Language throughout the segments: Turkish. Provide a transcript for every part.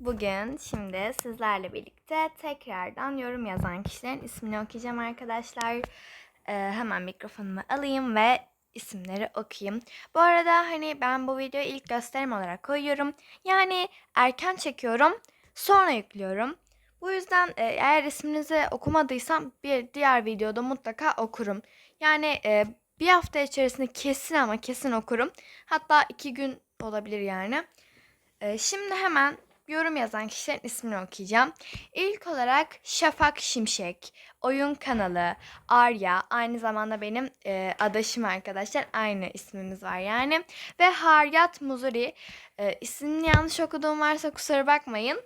Bugün şimdi sizlerle birlikte tekrardan yorum yazan kişilerin ismini okuyacağım arkadaşlar. Ee, hemen mikrofonumu alayım ve isimleri okuyayım. Bu arada hani ben bu videoyu ilk gösterim olarak koyuyorum. Yani erken çekiyorum, sonra yüklüyorum. Bu yüzden e, eğer isminizi okumadıysam bir diğer videoda mutlaka okurum. Yani e, bir hafta içerisinde kesin ama kesin okurum. Hatta iki gün olabilir yani. Ee, şimdi hemen yorum yazan kişilerin ismini okuyacağım. İlk olarak Şafak Şimşek, oyun kanalı, Arya, aynı zamanda benim e, adaşım arkadaşlar. Aynı ismimiz var yani. Ve Haryat Muzuri. E, ismini yanlış okuduğum varsa kusura bakmayın.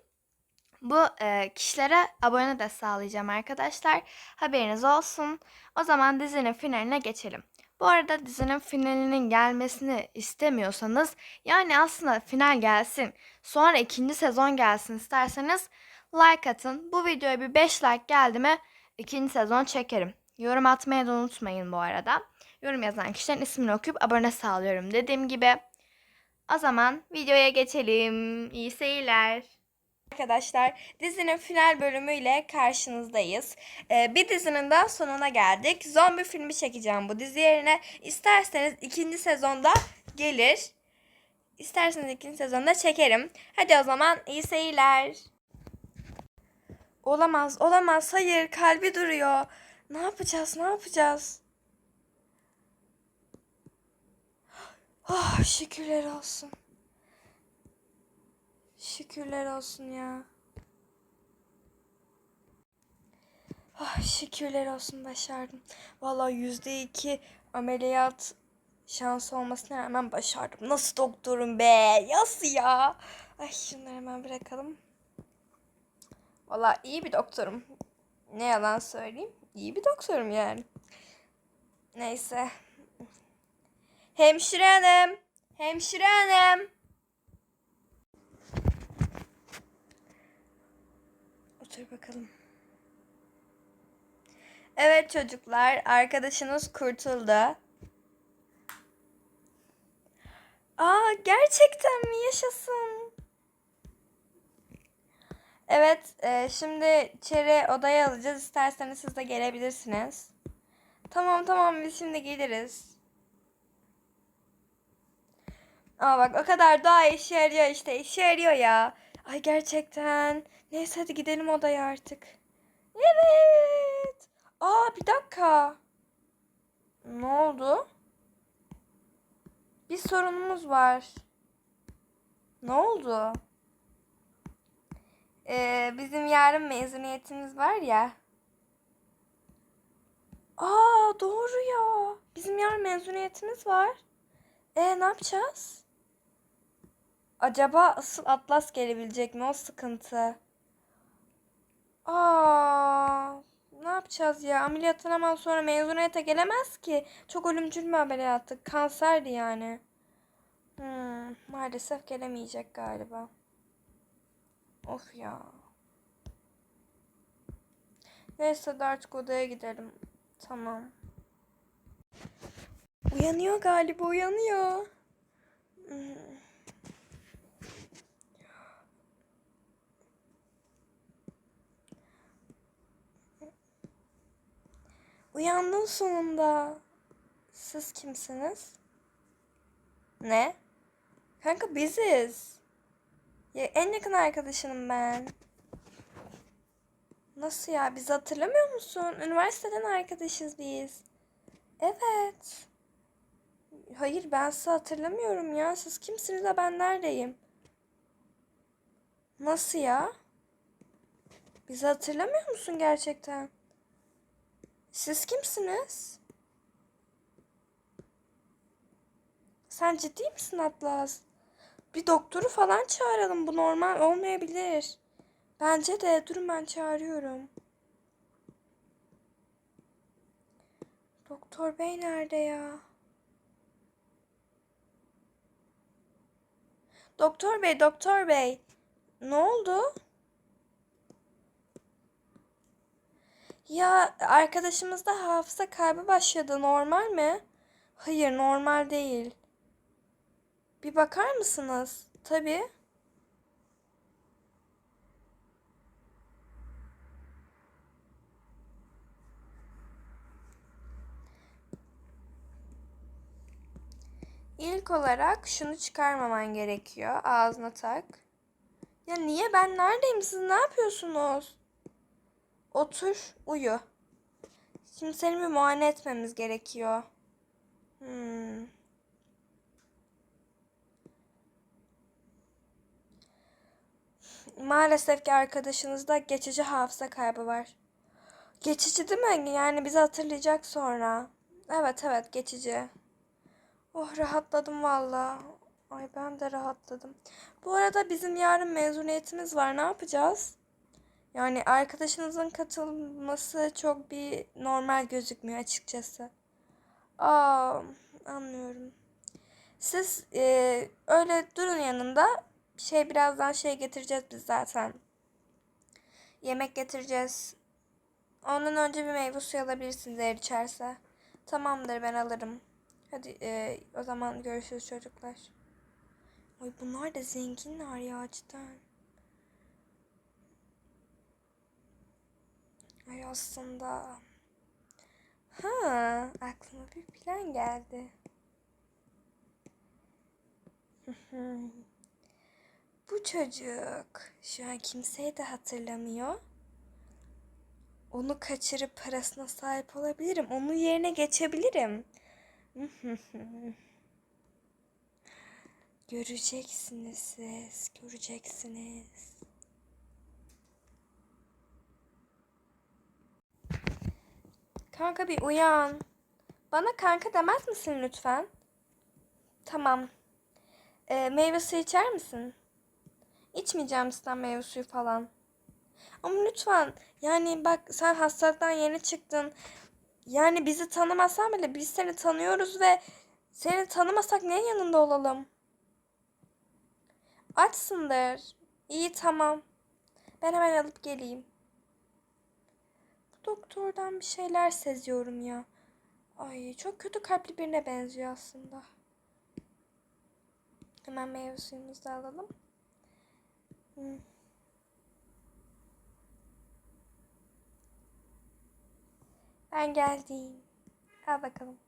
Bu e, kişilere abone de sağlayacağım arkadaşlar. Haberiniz olsun. O zaman dizinin finaline geçelim. Bu arada dizinin finalinin gelmesini istemiyorsanız yani aslında final gelsin sonra ikinci sezon gelsin isterseniz like atın. Bu videoya bir 5 like geldi mi ikinci sezon çekerim. Yorum atmayı da unutmayın bu arada. Yorum yazan kişilerin ismini okuyup abone sağlıyorum dediğim gibi. O zaman videoya geçelim. İyi seyirler. Arkadaşlar dizinin final bölümüyle karşınızdayız. Ee, bir dizinin daha sonuna geldik. Zombi filmi çekeceğim bu dizi yerine. İsterseniz ikinci sezonda gelir. İsterseniz ikinci sezonda çekerim. Hadi o zaman iyi seyirler. Olamaz, olamaz. Hayır, kalbi duruyor. Ne yapacağız, ne yapacağız? Oh, şükürler olsun. Şükürler olsun ya. Ah, şükürler olsun başardım. Vallahi yüzde iki ameliyat şansı olmasına rağmen başardım. Nasıl doktorum be? Nasıl ya? Ay şunları hemen bırakalım. Vallahi iyi bir doktorum. Ne yalan söyleyeyim. İyi bir doktorum yani. Neyse. Hemşire hanım. Hemşire hanım. Otur bakalım. Evet çocuklar, arkadaşınız kurtuldu. Aa, gerçekten mi? Yaşasın. Evet, e, şimdi içeri odaya alacağız. İsterseniz siz de gelebilirsiniz. Tamam tamam biz şimdi geliriz. Aa bak o kadar daha işe yarıyor işte. işe yarıyor ya. Ay gerçekten. Neyse hadi gidelim odaya artık. Evet. Aa bir dakika. Ne oldu? Bir sorunumuz var. Ne oldu? Ee, bizim yarın mezuniyetimiz var ya. Aa doğru ya. Bizim yarın mezuniyetimiz var. E ne yapacağız? Acaba asıl Atlas gelebilecek mi? O sıkıntı. Aa, ne yapacağız ya? Ameliyattan hemen sonra mezuniyete gelemez ki. Çok ölümcül bir ameliyattı. Kanserdi yani. Hmm, maalesef gelemeyecek galiba. Of ya. Neyse de artık odaya gidelim. Tamam. Uyanıyor galiba uyanıyor. Hmm. Uyandın sonunda. Siz kimsiniz? Ne? Kanka biziz. Ya en yakın arkadaşınım ben. Nasıl ya? Bizi hatırlamıyor musun? Üniversiteden arkadaşız biz. Evet. Hayır ben sizi hatırlamıyorum ya. Siz kimsiniz de ben neredeyim? Nasıl ya? Bizi hatırlamıyor musun gerçekten? Siz kimsiniz? Sen ciddi misin Atlas? Bir doktoru falan çağıralım. Bu normal olmayabilir. Bence de. Durun ben çağırıyorum. Doktor bey nerede ya? Doktor bey, doktor bey. Ne oldu? Ya arkadaşımızda hafıza kaybı başladı. Normal mi? Hayır, normal değil. Bir bakar mısınız? Tabii. İlk olarak şunu çıkarmaman gerekiyor. Ağzına tak. Ya niye ben neredeyim? Siz ne yapıyorsunuz? Otur, uyu. Şimdi seni bir muayene etmemiz gerekiyor. Hmm. Maalesef ki arkadaşınızda geçici hafıza kaybı var. Geçici değil mi? Yani bizi hatırlayacak sonra. Evet evet geçici. Oh rahatladım valla. Ay ben de rahatladım. Bu arada bizim yarın mezuniyetimiz var. Ne yapacağız? Yani arkadaşınızın katılması çok bir normal gözükmüyor açıkçası. Aa, anlıyorum. Siz e, öyle durun yanında. Şey birazdan şey getireceğiz biz zaten. Yemek getireceğiz. Ondan önce bir meyve suyu alabilirsiniz eğer içerse. Tamamdır ben alırım. Hadi e, o zaman görüşürüz çocuklar. Ay bunlar da zenginler ya cidden. Ay aslında. Ha, aklıma bir plan geldi. Bu çocuk şu an kimseyi de hatırlamıyor. Onu kaçırıp parasına sahip olabilirim. Onun yerine geçebilirim. Göreceksiniz siz, göreceksiniz. Kanka bir uyan. Bana kanka demez misin lütfen? Tamam. Ee, meyve suyu içer misin? İçmeyeceğim sizden meyve suyu falan. Ama lütfen yani bak sen hastalıktan yeni çıktın. Yani bizi tanımasan bile biz seni tanıyoruz ve seni tanımasak niye yanında olalım? Açsındır. İyi tamam. Ben hemen alıp geleyim. Doktordan bir şeyler seziyorum ya. Ay çok kötü kalpli birine benziyor aslında. Hemen meyve suyumuzu da alalım. Hmm. Ben geldim. Al bakalım.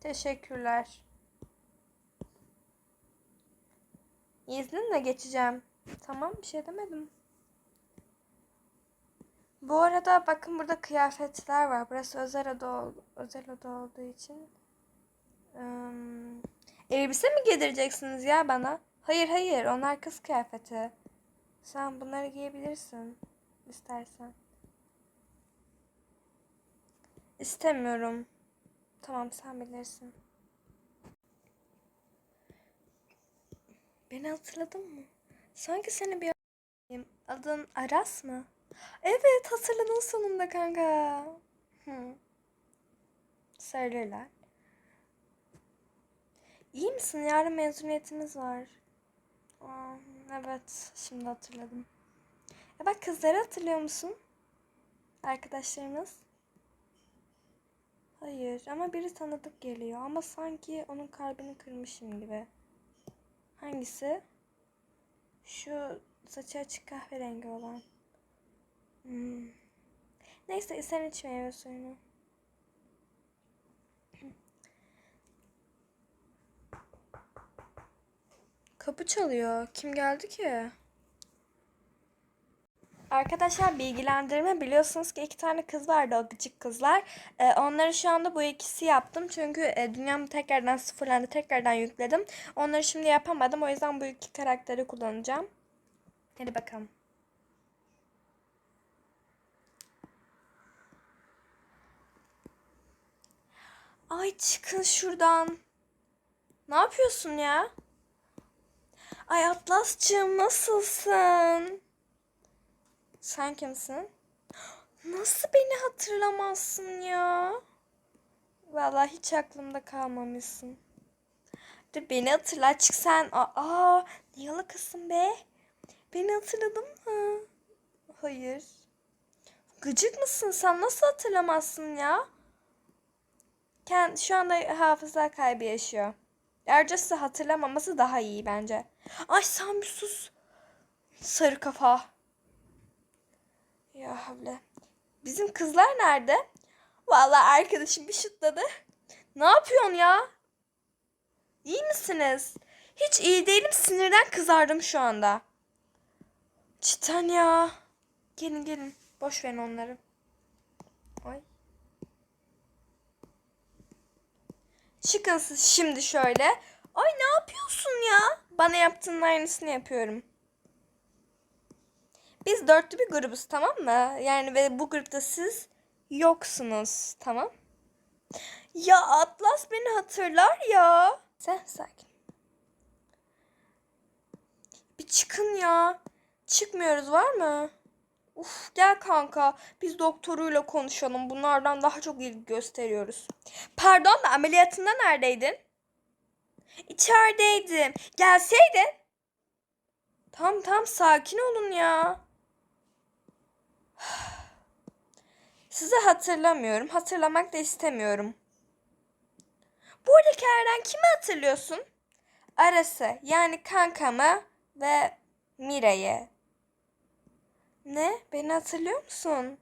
Teşekkürler. İzninle geçeceğim. Tamam bir şey demedim. Bu arada bakın burada kıyafetler var. Burası özel oda, özel oda olduğu için. Um, elbise mi giydireceksiniz ya bana? Hayır hayır onlar kız kıyafeti. Sen bunları giyebilirsin istersen. İstemiyorum. Tamam sen bilirsin. Beni hatırladın mı? Sanki seni bir Adın Aras mı? Evet hatırladın sonunda kanka. Hı. Söylerler. İyi misin? Yarın mezuniyetimiz var. Aa, evet şimdi hatırladım. Ya bak kızları hatırlıyor musun? Arkadaşlarımız. Hayır ama biri tanıdık geliyor ama sanki onun kalbini kırmışım gibi. Hangisi? Şu saçı açık kahverengi olan. Hmm. Neyse sen iç meyve suyunu. Kapı çalıyor. Kim geldi ki? Arkadaşlar bilgilendirme biliyorsunuz ki iki tane kız vardı o gıcık kızlar. Ee, onları şu anda bu ikisi yaptım. Çünkü e, dünyam tekrardan sıfırlandı. Tekrardan yükledim. Onları şimdi yapamadım. O yüzden bu iki karakteri kullanacağım. Hadi bakalım. Ay çıkın şuradan. Ne yapıyorsun ya? Ay Atlas'cığım nasılsın? Sen kimsin? Nasıl beni hatırlamazsın ya? Vallahi hiç aklımda kalmamışsın. Dur beni hatırla çık sen. Aa, niye kızsın be? Beni hatırladın mı? Hayır. Gıcık mısın sen? Nasıl hatırlamazsın ya? Kend, şu anda hafıza kaybı yaşıyor. Size hatırlamaması daha iyi bence. Ay sen bir sus. Sarı kafa. Ya havle. Bizim kızlar nerede? Vallahi arkadaşım bir şutladı. Ne yapıyorsun ya? İyi misiniz? Hiç iyi değilim. Sinirden kızardım şu anda. Cidden ya. Gelin gelin. Boş verin onları. Ay. Çıkın siz şimdi şöyle. Ay ne yapıyorsun ya? Bana yaptığın aynısını yapıyorum. Biz dörtlü bir grubuz tamam mı? Yani ve bu grupta siz yoksunuz tamam? Ya Atlas beni hatırlar ya. Sen sakin. Bir çıkın ya. Çıkmıyoruz var mı? Uf gel kanka. Biz doktoruyla konuşalım. Bunlardan daha çok ilgi gösteriyoruz. Pardon da ameliyatında neredeydin? İçerideydim. Gelseydin. Tamam tamam sakin olun ya. Sizi hatırlamıyorum. Hatırlamak da istemiyorum. Buradakilerden kimi hatırlıyorsun? Arası yani kankamı ve Mira'yı. Ne? Beni hatırlıyor musun?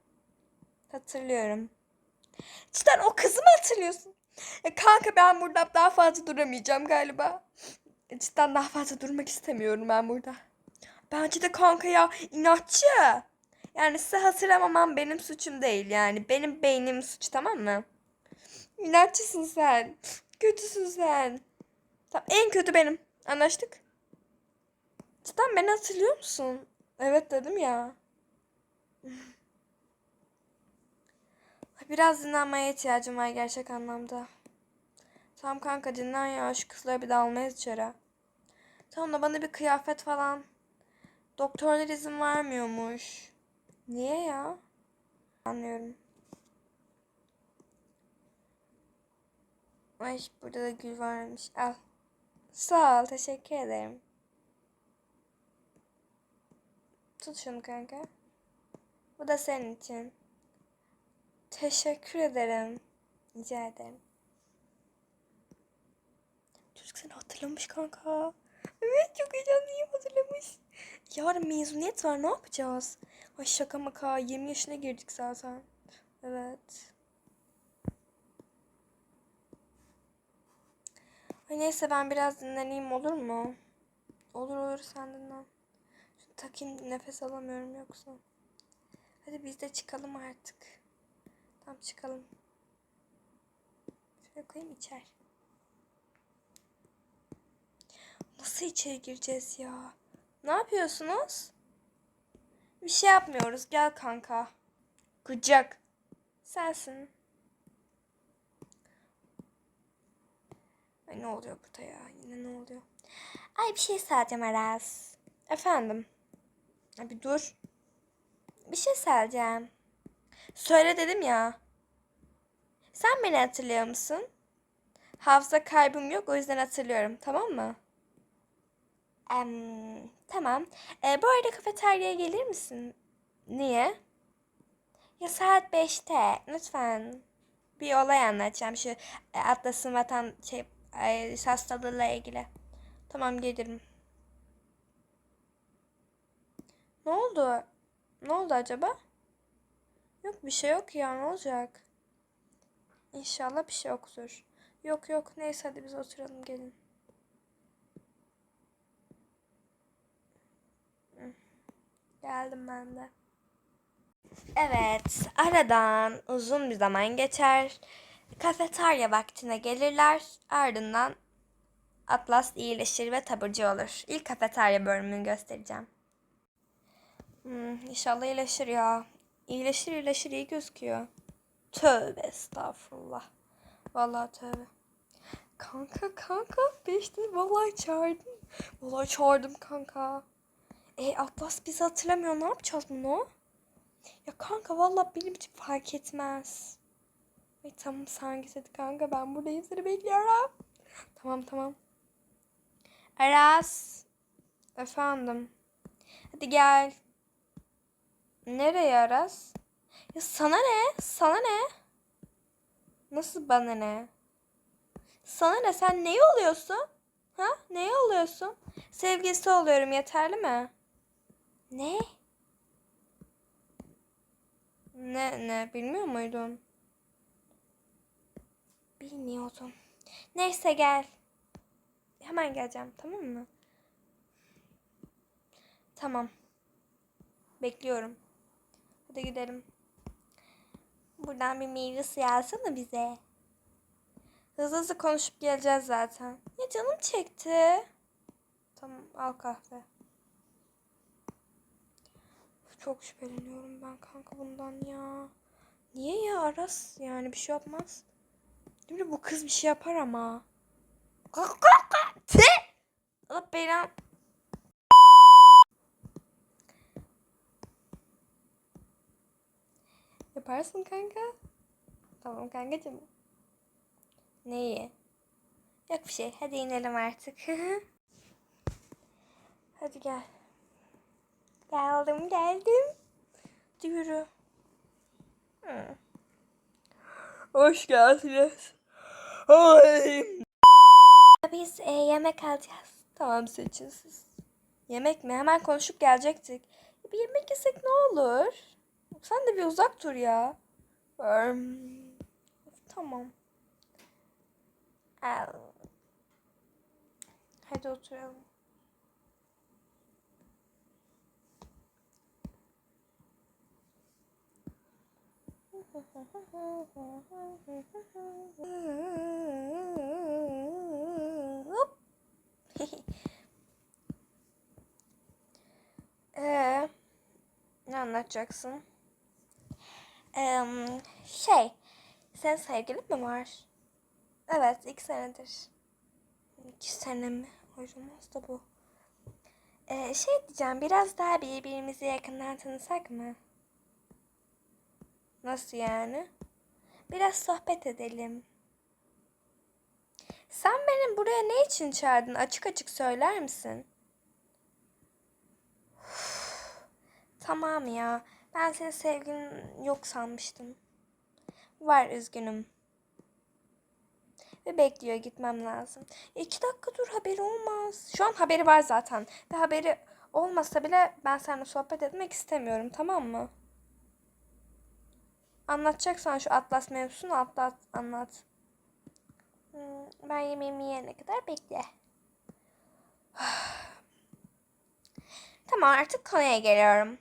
Hatırlıyorum. Cidden o kızı mı hatırlıyorsun? Ya kanka ben burada daha fazla duramayacağım galiba. Cidden daha fazla durmak istemiyorum ben burada. Bence de kanka ya inatçı. Yani size hatırlamamam benim suçum değil yani. Benim beynim suç tamam mı? İnatçısın sen. Kötüsün sen. Tamam, en kötü benim. Anlaştık. Cidden beni hatırlıyor musun? Evet dedim ya. Biraz dinlenmeye ihtiyacım var gerçek anlamda. Tamam kanka dinlen ya. Şu kızları bir de almayız içeri. Tamam da bana bir kıyafet falan. Doktorlar izin vermiyormuş. Niye ya? Anlıyorum. Ay burada da gül varmış. Al. Sağ ol. Teşekkür ederim. Tut şunu kanka. Bu da senin için. Teşekkür ederim. Rica ederim. Çocuk seni hatırlamış kanka. Evet çok heyecanlıyım hatırlamış. Yarın mezuniyet var ne yapacağız? Ay şaka maka 20 yaşına girdik zaten. Evet. Ay neyse ben biraz dinleneyim olur mu? Olur olur sen dinlen. Şu takayım nefes alamıyorum yoksa. Hadi biz de çıkalım artık. Tamam çıkalım. Şöyle koyayım içer. Nasıl içeri gireceğiz ya? Ne yapıyorsunuz? Bir şey yapmıyoruz. Gel kanka. Kucak. Sensin. Ay ne oluyor burada ya? Yine ne oluyor? Ay bir şey söyleyeceğim Aras. Efendim. Abi dur. Bir şey söyleyeceğim. Söyle dedim ya. Sen beni hatırlıyor musun? Hafıza kaybım yok o yüzden hatırlıyorum. Tamam mı? Em, tamam. E, bu arada kafeteryaya gelir misin? Niye? Ya saat 5'te. Lütfen. Bir olay anlatacağım. Şu e, Atlas'ın vatan şey e, hastalığıyla ilgili. Tamam gelirim. Ne oldu? Ne oldu acaba? Yok bir şey yok ya ne olacak? İnşallah bir şey yoktur. Yok yok neyse hadi biz oturalım gelin. Geldim ben de. Evet, aradan uzun bir zaman geçer. Kafeterya vaktine gelirler. Ardından Atlas iyileşir ve taburcu olur. İlk kafeterya bölümünü göstereceğim. Hmm, inşallah iyileşir ya. İyileşir iyileşir iyi gözüküyor. Tövbe estağfurullah. Vallahi tövbe. Kanka kanka beşti vallahi çağırdım. Vallahi çağırdım kanka. E Atlas bizi hatırlamıyor ne yapacağız bunu? Ya kanka vallahi benim için fark etmez. Ay tamam sen git hadi kanka ben buradayım seni bekliyorum. Tamam tamam. Aras. Efendim. Hadi gel. Nereye Aras? Ya sana ne? Sana ne? Nasıl bana ne? Sana ne? Sen neye oluyorsun? Ha? Neye oluyorsun? Sevgilisi oluyorum yeterli mi? Ne? Ne ne bilmiyor muydun? Bilmiyordum. Neyse gel. Hemen geleceğim tamam mı? Tamam. Bekliyorum. Hadi gidelim. Buradan bir meyve suyu alsana bize. Hızlı hızlı konuşup geleceğiz zaten. Ya canım çekti. Tamam al kahve. Çok şüpheleniyorum ben kanka bundan ya. Niye ya Aras yani bir şey yapmaz. Mi bu kız bir şey yapar ama. Allah belanı. Yaparsın kanka. Tamam kankacığım. Neyi? Yok bir şey. Hadi inelim artık. Hadi gel. Geldim geldim. Hadi yürü. Hoş geldiniz. Ay. Biz e, yemek alacağız. Tamam seçin siz. Yemek mi? Hemen konuşup gelecektik. Bir yemek yesek ne olur? Sen de bir uzak dur ya. Tamam. Hadi oturalım. Hop. Ee, ne anlatacaksın? Em, şey, sen sevgilin mi var? Evet, iki senedir. İki sene mi? Olmaz da bu. Ee, şey diyeceğim, biraz daha birbirimizi yakından tanısak mı? Nasıl yani? Biraz sohbet edelim. Sen beni buraya ne için çağırdın? Açık açık söyler misin? Tamam ya. Ben senin sevgilin yok sanmıştım. Var üzgünüm. Ve bekliyor gitmem lazım. İki dakika dur haberi olmaz. Şu an haberi var zaten. Ve haberi olmasa bile ben seninle sohbet etmek istemiyorum tamam mı? Anlatacaksan şu Atlas mevzusunu atlat, anlat. Hmm, Ben yemeğimi yiyene kadar bekle. tamam artık konuya geliyorum.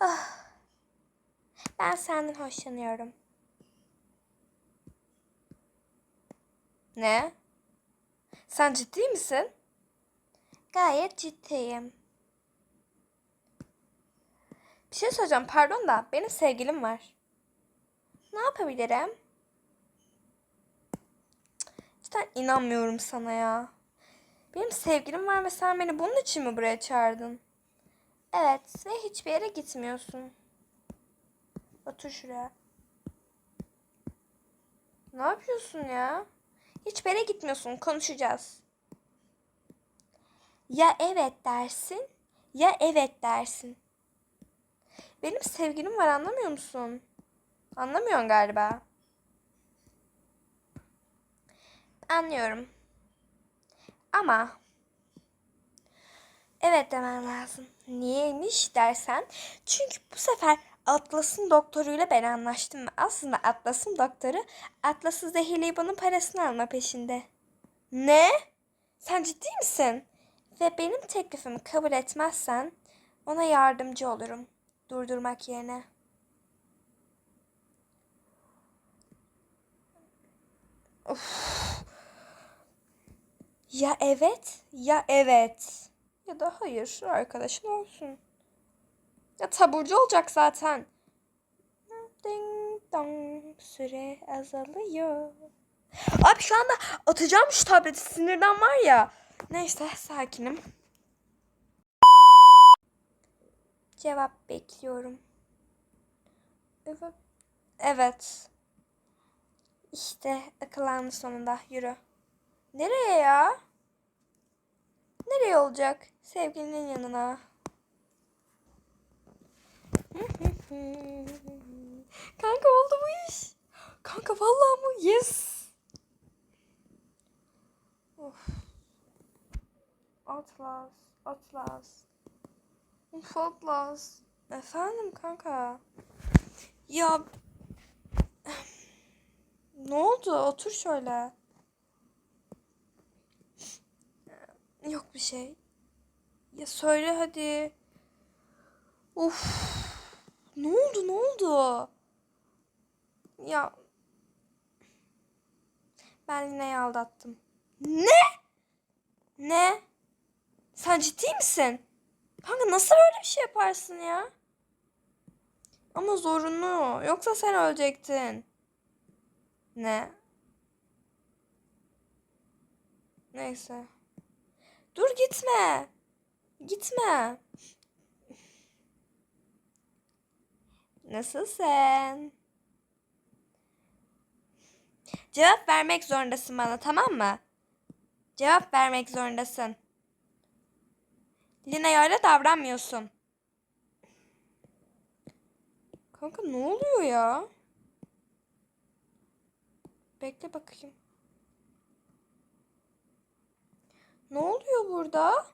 Ah. Ben senden hoşlanıyorum. Ne? Sen ciddi misin? Gayet ciddiyim. Bir şey söyleyeceğim pardon da benim sevgilim var. Ne yapabilirim? Cidden inanmıyorum sana ya. Benim sevgilim var ve sen beni bunun için mi buraya çağırdın? Evet ve hiçbir yere gitmiyorsun. Otur şuraya. Ne yapıyorsun ya? Hiçbir yere gitmiyorsun. Konuşacağız. Ya evet dersin ya evet dersin. Benim sevgilim var anlamıyor musun? Anlamıyorsun galiba. Anlıyorum. Ama evet demen lazım. Niyeymiş dersen. Çünkü bu sefer Atlas'ın doktoruyla ben anlaştım. Aslında Atlas'ın doktoru Atlas'ı zehirleyip onun parasını alma peşinde. Ne? Sen ciddi misin? Ve benim teklifimi kabul etmezsen ona yardımcı olurum. Durdurmak yerine. Of. Ya evet ya evet. Ya da hayır arkadaşın olsun. Ya taburcu olacak zaten. Ding dong süre azalıyor. Abi şu anda atacağım şu tableti sinirden var ya. Neyse sakinim. Cevap bekliyorum. Evet. Evet. İşte akıllandı sonunda. Yürü. Nereye ya? Nereye olacak? Sevgilinin yanına. Kanka oldu bu iş. Kanka vallahi mı? Yes. Of. Atlas. Atlas. Of Atlas. Efendim kanka. Ya Ne oldu? Otur şöyle. Yok bir şey. Ya söyle hadi. Uf. Ne oldu? Ne oldu? Ya ben Lina'yı aldattım. Ne? Ne? Sen ciddi misin? Kanka nasıl böyle bir şey yaparsın ya? Ama zorunlu. Yoksa sen ölecektin. Ne? Neyse. Dur gitme. Gitme. Nasılsın? Cevap vermek zorundasın bana tamam mı? Cevap vermek zorundasın. Lina'ya öyle davranmıyorsun. Kanka ne oluyor ya? Bekle bakayım. Ne oluyor burada?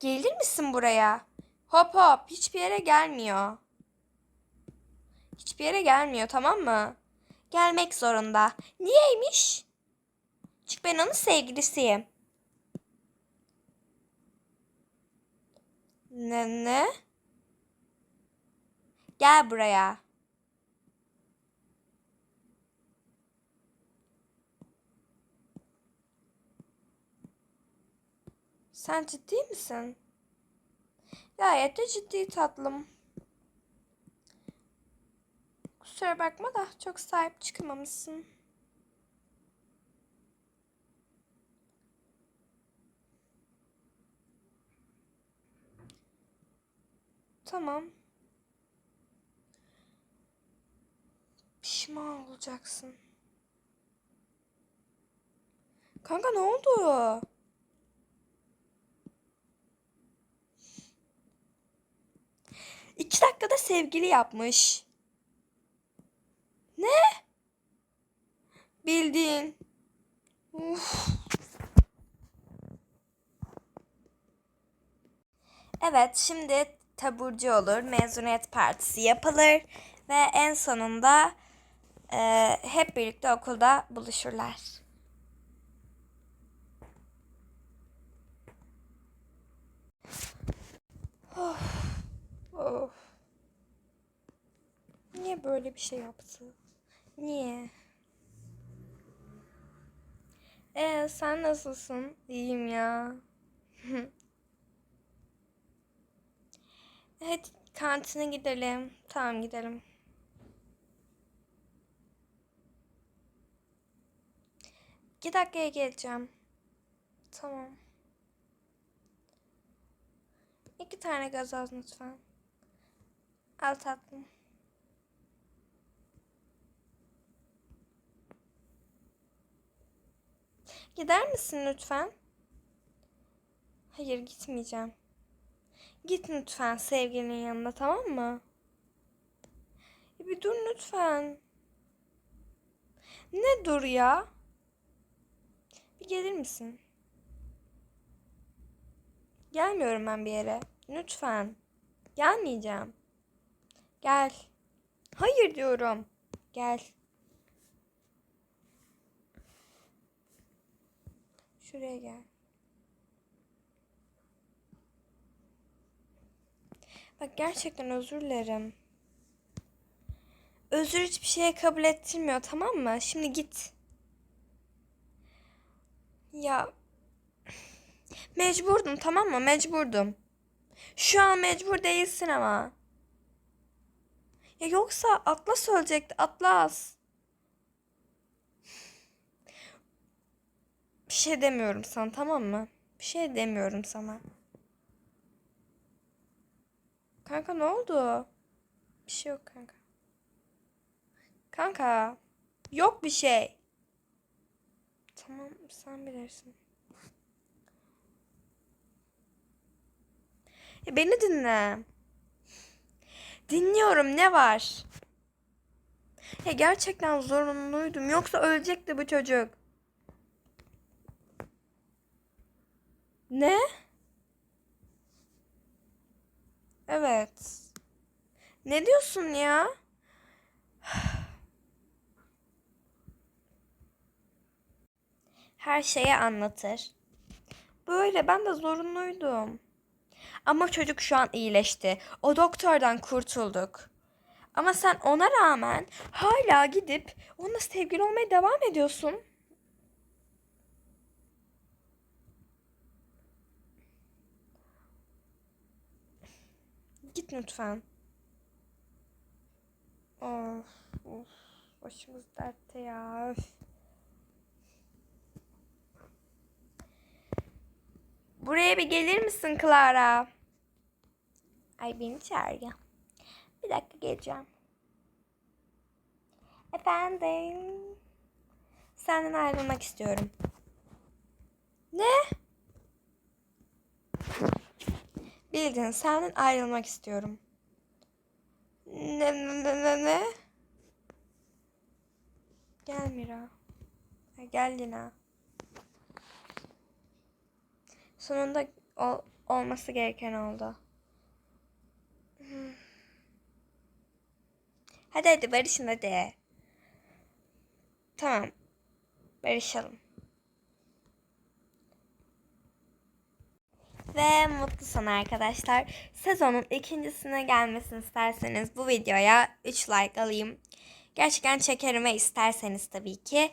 Gelir misin buraya? Hop hop hiçbir yere gelmiyor. Hiçbir yere gelmiyor tamam mı? Gelmek zorunda. Niyeymiş? Çünkü ben onun sevgilisiyim. Ne ne? Gel buraya. Sen ciddi misin? Gayet de ciddi tatlım. Kusura bakma da çok sahip çıkamamışsın. Tamam. Pişman olacaksın. Kanka ne oldu? İki dakikada sevgili yapmış. Ne? Bildiğin. Uf. Evet, şimdi taburcu olur, mezuniyet partisi yapılır ve en sonunda e, hep birlikte okulda buluşurlar. Of, of. Niye böyle bir şey yaptı? Niye? Ee, sen nasılsın? İyiyim ya. Hadi kantine gidelim. Tamam gidelim. İki dakikaya geleceğim. Tamam. İki tane gazoz lütfen. Al tatlım. Gider misin lütfen? Hayır gitmeyeceğim. Git lütfen sevgilinin yanına tamam mı? Ya bir dur lütfen. Ne dur ya? Bir gelir misin? Gelmiyorum ben bir yere. Lütfen. Gelmeyeceğim. Gel. Hayır diyorum. Gel. Şuraya gel. Bak gerçekten özür dilerim. Özür hiçbir şeye kabul ettirmiyor tamam mı? Şimdi git. Ya mecburdum tamam mı? Mecburdum. Şu an mecbur değilsin ama. Ya yoksa Atlas ölecekti. Atlas. Bir şey demiyorum sana tamam mı? Bir şey demiyorum sana. Kanka ne oldu? Bir şey yok kanka. Kanka. Yok bir şey. Tamam sen bilirsin. Ya beni dinle. Dinliyorum ne var? Ya gerçekten zorunluydum. Yoksa ölecekti bu çocuk. Ne? Evet. Ne diyorsun ya? Her şeye anlatır. Böyle ben de zorunluydum. Ama çocuk şu an iyileşti. O doktordan kurtulduk. Ama sen ona rağmen hala gidip onunla sevgili olmaya devam ediyorsun. Git lütfen. Of, of. Başımız dertte ya. Öf. Buraya bir gelir misin Clara? Ay beni çağırıyor. Bir dakika geleceğim. Efendim. Senden ayrılmak istiyorum. Ne? Bildin senden ayrılmak istiyorum. Ne ne ne ne? ne? Gel Mira. Gel Lina. Sonunda ol- olması gereken oldu. Hadi hadi barışın hadi. Tamam. Barışalım. Ve mutlu son arkadaşlar. Sezonun ikincisine gelmesini isterseniz bu videoya 3 like alayım. Gerçekten çekerim ve isterseniz tabii ki.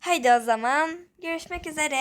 Haydi o zaman görüşmek üzere.